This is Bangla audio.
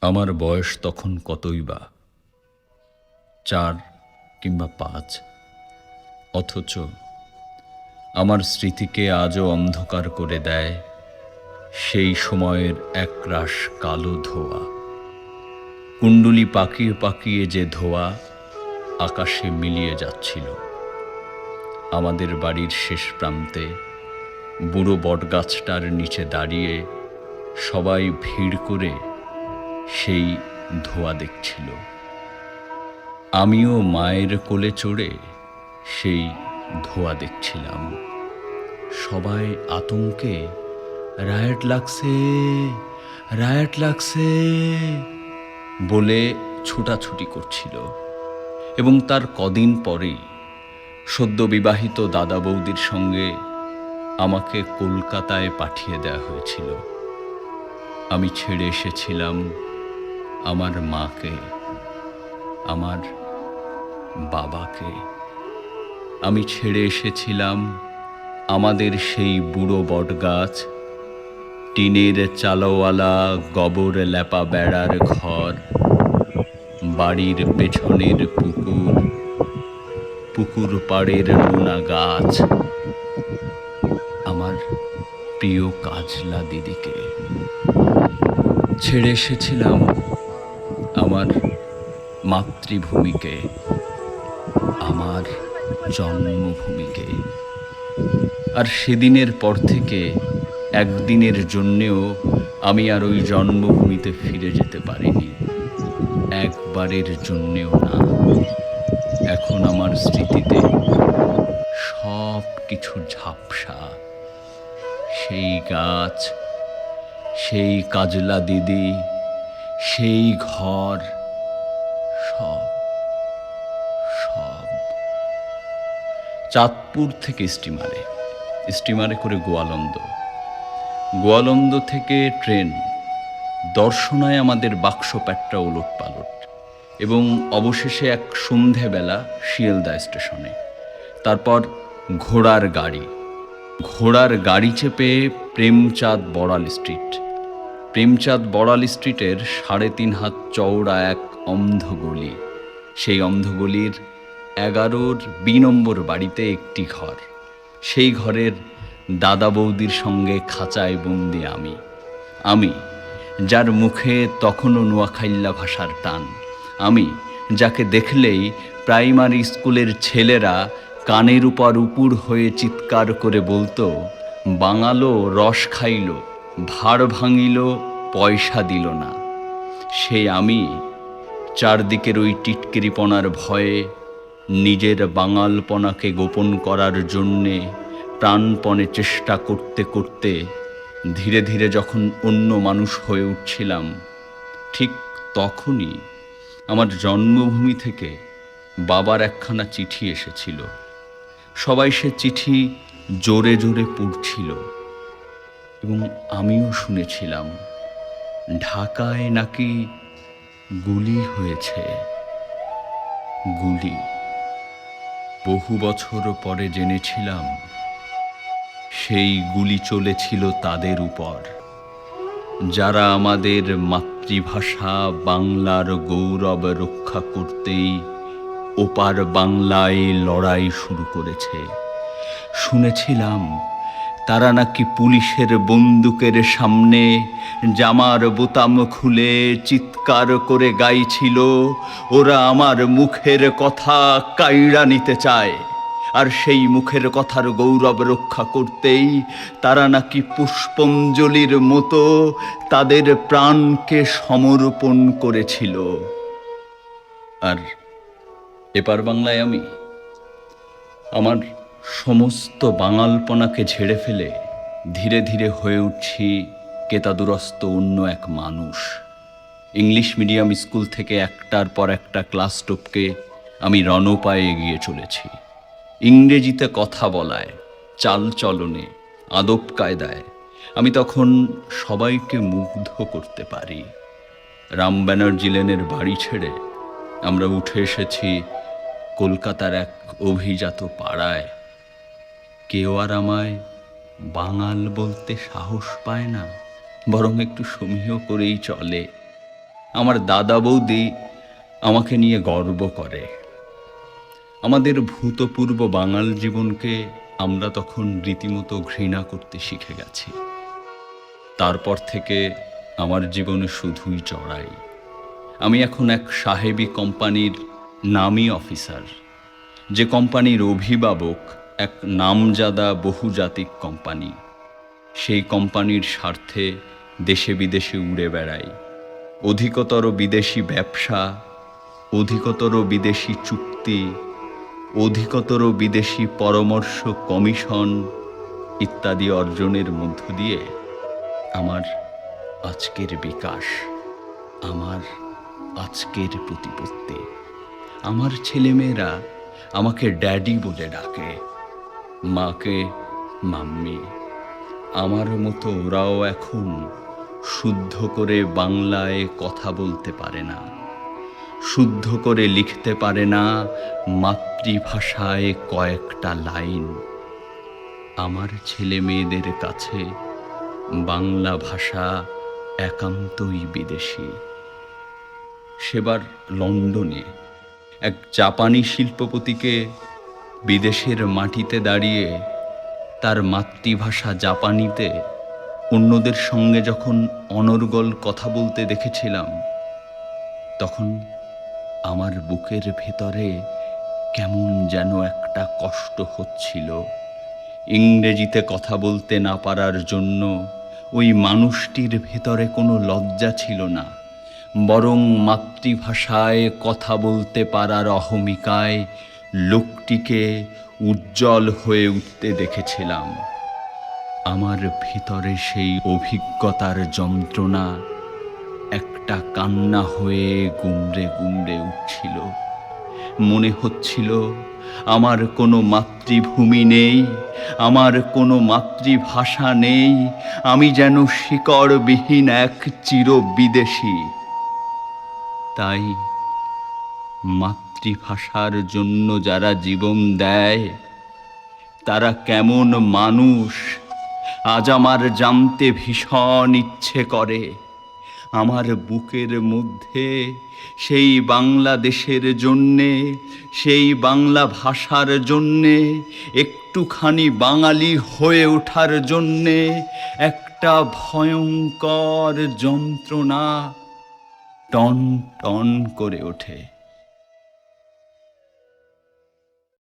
আমার বয়স তখন কতই বা? চার কিংবা পাঁচ। অথচ আমার স্মৃতিকে আজও অন্ধকার করে দেয় সেই সময়ের একরাশ কালো ধোয়া। কুণ্ডুলি পাকিয়ে পাকিয়ে যে ধোয়া আকাশে মিলিয়ে যাচ্ছিল। আমাদের বাড়ির শেষ প্রান্তে বুড়ো বটগাছটার নিচে দাঁড়িয়ে সবাই ভিড় করে সেই ধোয়া দেখছিল। আমিও মায়ের কোলে চড়ে সেই ধোয়া দেখছিলাম। সবাই আতঙ্কে, রায়ট লাগছে রায়ট লাগছে, বলে ছুটাছুটি করছিল। এবং তার কদিন পরেই সদ্য বিবাহিত দাদা বৌদির সঙ্গে আমাকে কলকাতায় পাঠিয়ে দেওয়া হয়েছিল। আমি ছেড়ে এসেছিলাম আমার মাকে, আমার বাবাকে। আমি ছেড়ে এসেছিলাম আমাদের সেই বুড়ো বটগাছ, টিনের চালওয়ালা গবর ল্যাপা বেড়ার ঘর, বাড়ির পেছনের পুকুর পুকুর পাড়ের নোনা গাছ। আমার প্রিয় কাজলা দিদিকে ছেড়ে এসেছিলাম আমার মাতৃভূমিকে, আমার জন্মভূমিকে। আর সেদিনের পর থেকে একদিনের জন্যেও আমি আর ওই জন্মভূমিতে ফিরে যেতে পারিনি। একবারের জন্যেও না। এখন আমার স্মৃতিতে সব কিছু ঝাপসা। সেই গাছ, সেই কাজলা দিদি সেই ঘর সব সব। চাঁদপুর থেকে স্টিমারে স্টিমারে করে গোয়ালন্দ। গোয়ালন্দ থেকে ট্রেন, দর্শনায় আমাদের বাক্স প্যাটটা ওলট পালট। এবং অবশেষে এক সন্ধেবেলা শিয়ালদা স্টেশনে। তারপর ঘোড়ার গাড়ি ঘোড়ার গাড়ি চেপে প্রেমচাঁদ বড়াল স্ট্রিট। প্রেমচাঁদ বড়াল স্ট্রিটের সাড়ে তিন হাত চওড়া এক অন্ধ গলি সেই অন্ধ গলির এগারোর বি নম্বর বাড়িতে একটি ঘর। সেই ঘরের দাদা বৌদির সঙ্গে খাঁচায় বন্দি আমি। আমি, যার মুখে তখনও নোয়াখাইল্লা ভাষার টান। আমি, যাকে দেখলেই প্রাইমারি স্কুলের ছেলেরা কানের উপর উপুর হয়ে চিৎকার করে বলতো, বাঙালো রস খাইল। ভাড় ভাঙিল, পয়সা দিল না। সে আমি চারদিকের ওই টিটকিরিপনার ভয়ে নিজের বাঙালপনাকে গোপন করার জন্যে প্রাণপণে চেষ্টা করতে করতে ধীরে ধীরে যখন অন্য মানুষ হয়ে উঠছিলাম, ঠিক তখনই আমার জন্মভূমি থেকে বাবার একখানা চিঠি এসেছিল। সবাই সে চিঠি জোরে জোরে পড়ছিল। এবং আমিও শুনেছিলাম, ঢাকায় নাকি গুলি হয়েছে। গুলি। বহু বছর পরে জেনেছিলাম, সেই গুলি চলেছিল তাদের উপর। যারা আমাদের মাতৃভাষা বাংলার গৌরব রক্ষা করতেই ওপার বাংলায় লড়াই শুরু করেছে। শুনেছিলাম তারা নাকি পুলিশের বন্দুকের সামনে জামার বোতাম খুলে চিৎকার করে গাইছিল, ওরা আমার মুখের কথা কাইড়া নিতে চায়। আর সেই মুখের কথার গৌরব রক্ষা করতেই তারা নাকি পুষ্পঞ্জলির মতো তাদের প্রাণকে সমর্পণ করেছিল। আর এপার বাংলায় আমি আমার সমস্ত বাঙালপনাকে ঝেড়ে ফেলে ধীরে ধীরে হয়ে উঠছি কেতাদুরস্ত অন্য এক মানুষ। ইংলিশ মিডিয়াম স্কুল থেকে একটার পর একটা ক্লাস টপকে আমি রণপায়ে এগিয়ে চলেছি। ইংরেজিতে কথা বলায়, চাল চলনে, আদব কায়দায় আমি তখন সবাইকে মুগ্ধ করতে পারি। রাম ব্যানার্জি লেনের বাড়ি ছেড়ে আমরা উঠে এসেছি কলকাতার এক অভিজাত পাড়ায়। কেউ আর আমায় বাঙাল বলতে সাহস পায় না, বরং একটু সমীহ করেই চলে। আমার দাদা বৌদি আমাকে নিয়ে গর্ব করে। আমাদের ভূতপূর্ব বাঙাল জীবনকে আমরা তখন রীতিমতো ঘৃণা করতে শিখে গেছি। তারপর থেকে আমার জীবনে শুধুই চড়াই। আমি এখন এক সাহেবী কোম্পানির নামী অফিসার। যে কোম্পানির অভিভাবক এক নামজাদা বহুজাতিক কোম্পানি। সেই কোম্পানির স্বার্থে দেশে বিদেশে উড়ে বেড়াই অধিকতর বিদেশি ব্যবসা, অধিকতর বিদেশি চুক্তি, অধিকতর বিদেশি পরামর্শ কমিশন ইত্যাদি অর্জনের মধ্য দিয়ে আমার আজকের বিকাশ, আমার আজকের প্রতিপত্তি। আমার ছেলেমেয়েরা আমাকে ড্যাডি বলে ডাকে। মাকে, মাম্মি, আমার মতো ওরাও এখন শুদ্ধ করে বাংলায় কথা বলতে পারে না, শুদ্ধ করে লিখতে পারে না, মাতৃভাষায় কয়েকটা লাইন। আমার ছেলে মেয়েদের কাছে বাংলা ভাষা একান্তই বিদেশি। সেবার লন্ডনে এক জাপানি শিল্পপতিকে বিদেশের মাটিতে দাঁড়িয়ে তার মাতৃভাষা জাপানিতে অন্যদের সঙ্গে যখন অনর্গল কথা বলতে দেখেছিলাম, তখন আমার বুকের ভেতরে কেমন যেন একটা কষ্ট হচ্ছিল। ইংরেজিতে কথা বলতে না পারার জন্য ওই মানুষটির ভেতরে কোনো লজ্জা ছিল না, বরং মাতৃভাষায় কথা বলতে পারার অহমিকায় লোকটিকে উজ্জ্বল হয়ে উঠতে দেখেছিলাম। আমার ভিতরে সেই অভিজ্ঞতার যন্ত্রণা একটা কান্না হয়ে গুমড়ে গুমড়ে উঠছিল। মনে হচ্ছিল, আমার কোনো মাতৃভূমি নেই, আমার কোনো মাতৃভাষা নেই, আমি যেন শিকড়বিহীন এক চির বিদেশি তাই মাতৃভাষার জন্য যারা জীবন দেয়, তারা কেমন মানুষ? আজ আমার জানতে ভীষণ ইচ্ছে করে। আমার বুকের মধ্যে সেই বাংলাদেশের জন্যে, সেই বাংলা ভাষার জন্যে, একটুখানি বাঙালি হয়ে ওঠার জন্যে একটা ভয়ঙ্কর যন্ত্রণা টন টন করে ওঠে।